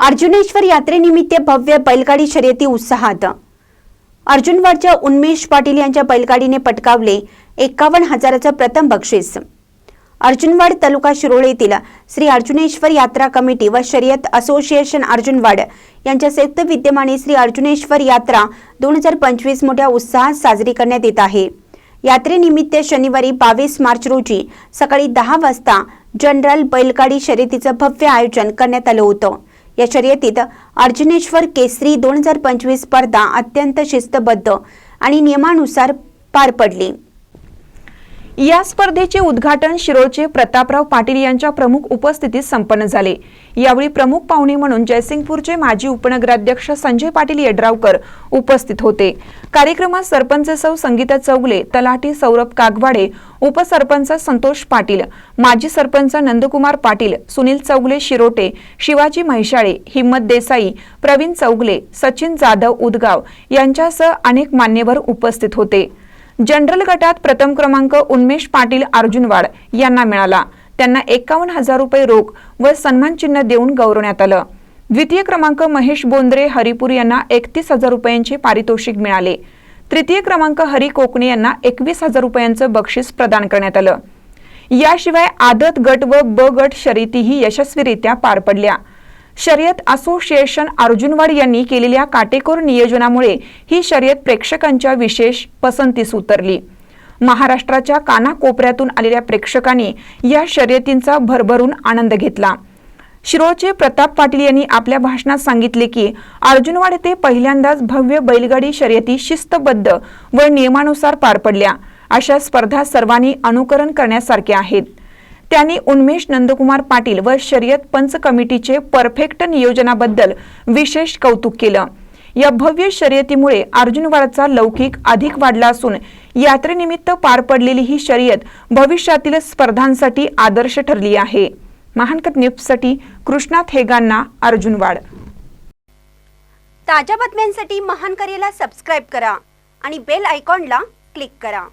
अर्जुनेश्वर यात्रेनिमित्त भव्य बैलगाडी शर्यती उत्साहात. अर्जुनवाडच्या उन्मेष पाटील यांच्या बैलगाडीने पटकावले एकावन्न हजाराचं प्रथम बक्षीस. अर्जुनवाड तालुका शिरोळे येथील श्री अर्जुनेश्वर यात्रा कमिटी व शर्यत असोसिएशन अर्जुनवाड यांच्या संयुक्त विद्यमाने श्री अर्जुनेश्वर यात्रा दोन हजार पंचवीस मोठ्या उत्साहात साजरी करण्यात येत आहे. यात्रेनिमित्त शनिवारी बावीस मार्च रोजी सकाळी दहा वाजता जनरल बैलगाडी शर्यतीचं भव्य आयोजन करण्यात आलं होतं. या शर्यतीत अर्जुनेश्वर केसरी दोन हजार पंचवीस स्पर्धा अत्यंत शिस्तबद्ध आणि नियमानुसार पार पडली. या स्पर्धेचे उद्घाटन शिरोळचे प्रतापराव पाटील यांच्या प्रमुख उपस्थितीत संपन्न झाले. यावेळी प्रमुख पाहुणे म्हणून जयसिंगपूरचे माजी उपनगराध्यक्ष संजय पाटील येड्रावकर उपस्थित होते. कार्यक्रमात सरपंच सौ संगीता चौगले तलाठी सौरभ कागवाडे उपसरपंच संतोष पाटील माजी सरपंच नंदकुमार पाटील सुनील चौगले शिरोटे शिवाजी म्हैशाळे हिम्मत देसाई प्रवीण चौगले सचिन जाधव उदगाव यांच्यासह अनेक मान्यवर उपस्थित होते. जनरल गटात प्रथम क्रमांक उन्मेष पाटील अर्जुनवाड यांना मिळाला. त्यांना एकावन्न हजार रुपये रोख व सन्मान चिन्ह देऊन गौरवण्यात आलं. द्वितीय क्रमांक महेश बोंद्रे हरिपूर यांना एकतीस हजार रुपयांचे पारितोषिक मिळाले. तृतीय क्रमांक हरी कोकणे यांना एकवीस हजार रुपयांचं बक्षीस प्रदान करण्यात आलं. याशिवाय आदत गट व ब गट शर्यतीही यशस्वीरित्या पार पडल्या. शर्यत असोसिएशन अर्जुनवाड यांनी केलेल्या काटेकोर नियोजनामुळे ही शर्यत प्रेक्षकांच्या विशेष पसंतीस उतरली. महाराष्ट्राच्या कानाकोपऱ्यातून आलेल्या प्रेक्षकांनी या शर्यतींचा भरभरून आनंद घेतला. शिरोळचे प्रताप पाटील यांनी आपल्या भाषणात सांगितले की अर्जुनवाड येथे पहिल्यांदाच भव्य बैलगाडी शर्यती शिस्तबद्ध व नियमानुसार पार पडल्या. अशा स्पर्धा सर्वांनी अनुकरण करण्यासारख्या आहेत. त्यांनी उन्मेष नंदकुमार पाटील व शर्यत पंच कमिटीचे परफेक्ट नियोजनाबद्दल विशेष कौतुक केलं. या भव्य शर्यतीमुळे अर्जुनवाडचा लौकिक अधिक वाढला असून यात्रेनिमित्त पार पडलेली ही शर्यत भविष्यातील स्पर्धांसाठी आदर्श ठरली आहे. महानकत न्यूजसाठी कृष्णा थेगांना अर्जुनवाड. ताज्या बातम्यांसाठी महान करेला सबस्क्राईब करा आणि बेल आयकॉनला क्लिक करा.